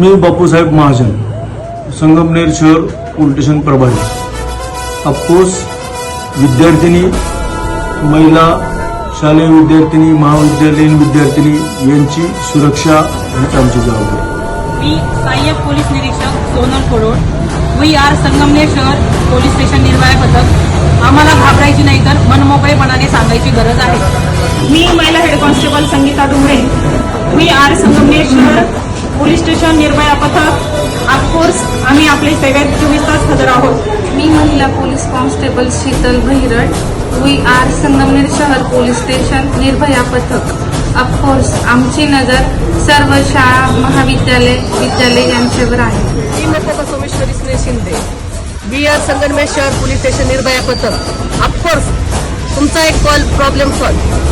मी बापूसाहेब महाजन संगमनेर शहर police station प्रभारी. Of course विद्यार्थिनी महिला शालेय विद्यार्थिनी महाविद्यालयीन विद्यार्थिनी यांची सुरक्षा हीच आमची जबाबदारी. मी सहाय्यक पोलीस निरीक्षक सोनल कोरोड. वी आर संगमनेर शहर पोलीस स्टेशन निर्भया पथक आम्हाला घाबरायची नाही तर मनमोकळेपणाने सांगायची गरज आहे. मी महिला head constable Sangeeta Dumre. We are Sangamner शहर पोलीस स्टेशन निर्भया पथक ऑफकोर्स आम्ही आपल्या सेवेत चोवीस तास हजर आहोत. मी महिला police constable Sheetal Bhairat we are Sangamner शहर पोलीस स्टेशन निर्भया पथक. ऑफकोर्स आमची नजर सर्व शाळा महाविद्यालय विद्यालय यांच्यावर आहे. मी नर्तका सोमेश्वरी स्नेह शिंदे. बी आर संगमेश्वर शहर पोलीस स्टेशन निर्भया पथक. ऑफकोर्स तुमचा एक कॉल प्रॉब्लेम सॉल्व